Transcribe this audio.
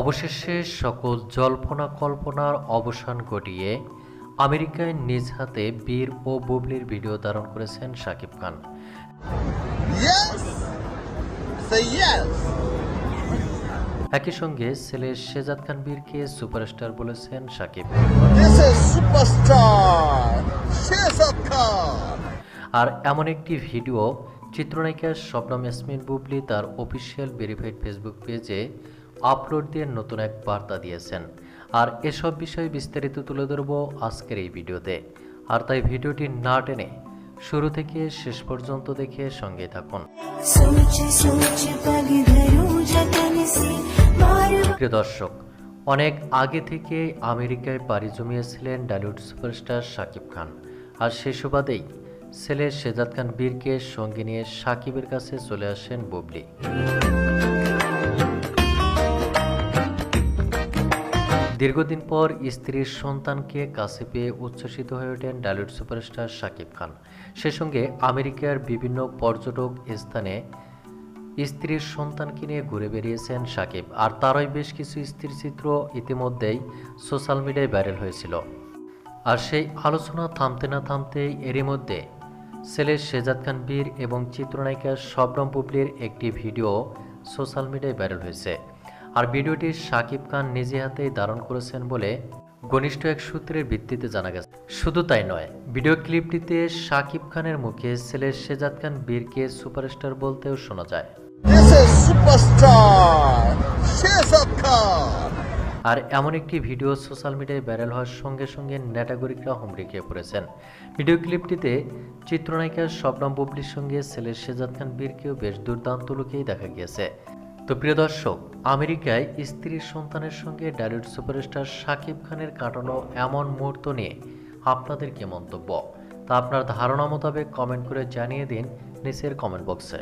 অবশেষে সকল জল্পনা কল্পনার অবসান ঘটিয়ে আমেরিকায় নিজ হাতে বীর ও বুবলির ভিডিও ধারণ করেছেন শাকিব খান? একই সঙ্গে ছেলে শেজাদ খান বীরকে সুপারস্টার বলেছেন শাকিব. আর এমন একটি ভিডিও চিত্রনায়িকা স্বপ্নম ইয়াসমিন বুবলি তার অফিসিয়াল ভেরিফাইড ফেসবুক পেজে আপলোড দিয়ে নতুন এক বার্তা দিয়েছেন। আর এসব বিষয়ে বিস্তারিত তুলে ধরব আজকের এই ভিডিওতে। আর তাই ভিডিওটি না টেনে শুরু থেকে শেষ পর্যন্ত দেখে সঙ্গে থাকুন। প্রিয় দর্শক অনেক আগে থেকে আমেরিকায় পাড়ি জমিয়েছিলেন ডালিউড সুপারস্টার শাকিব খান। আর সে সুবাদেই ছেলে শেজাদ খান বীরকে সঙ্গে নিয়ে সাকিবের কাছে চলে আসেন বুবলি। দীর্ঘদিন পর স্ত্রীর সন্তানকে কাছে পেয়ে উচ্ছ্বসিত হয়ে ওঠেন ডালিউড সুপারস্টার শাকিব খান। সে সঙ্গে আমেরিকার বিভিন্ন পর্যটক স্থানে স্ত্রীর সন্তানকে নিয়ে ঘুরে বেরিয়েছেন সাকিব। আর তারই বেশ কিছু স্ত্রীর চিত্র ইতিমধ্যেই সোশ্যাল মিডিয়ায় ভাইরাল হয়েছিল। আর সেই আলোচনা থামতে না থামতেই এরই মধ্যে ছেলে শেজাদ খান বীর এবং চিত্রনায়িকা শবনম বুবলির একটি ভিডিও সোশ্যাল মিডিয়ায় ভাইরাল হয়েছে। আর ভিডিওটি সাকিব খান নিজে হাতেই ধারণ করেছেন বলে ঘনিষ্ঠ এক সূত্রের ভিত্তিতে জানা গেছে। শুধু তাই নয়, ভিডিও ক্লিপটিতে সাকিব খানের মুখে ছেলে শেজাদ খান বীরকে সুপারস্টার বলতেও শোনা যায়। This আর এমন একটি ভিডিও সোশ্যাল মিডিয়ায় ভাইরাল হওয়ার সঙ্গে সঙ্গে নেটাগরিকরা হুমড়ি খেয়ে পড়েছেন। ভিডিও ক্লিপটিতে চিত্রনায়িকা শবনম বুবলির সঙ্গে ছেলে শেজাদ খান বীরকেও বেশ দুর্দান্ত লুকেই দেখা গিয়েছে। তো প্রিয় দর্শক, আমেরিকায় স্ত্রীর সন্তানের সঙ্গে ডালিউড সুপারস্টার শাকিব খানের কাটানো এমন মুহূর্ত নিয়ে আপনাদের কি মন্তব্য? তা আপনার ধারণা মোতাবেক কমেন্ট করে জানিয়ে দিন নিচের কমেন্ট বক্সে।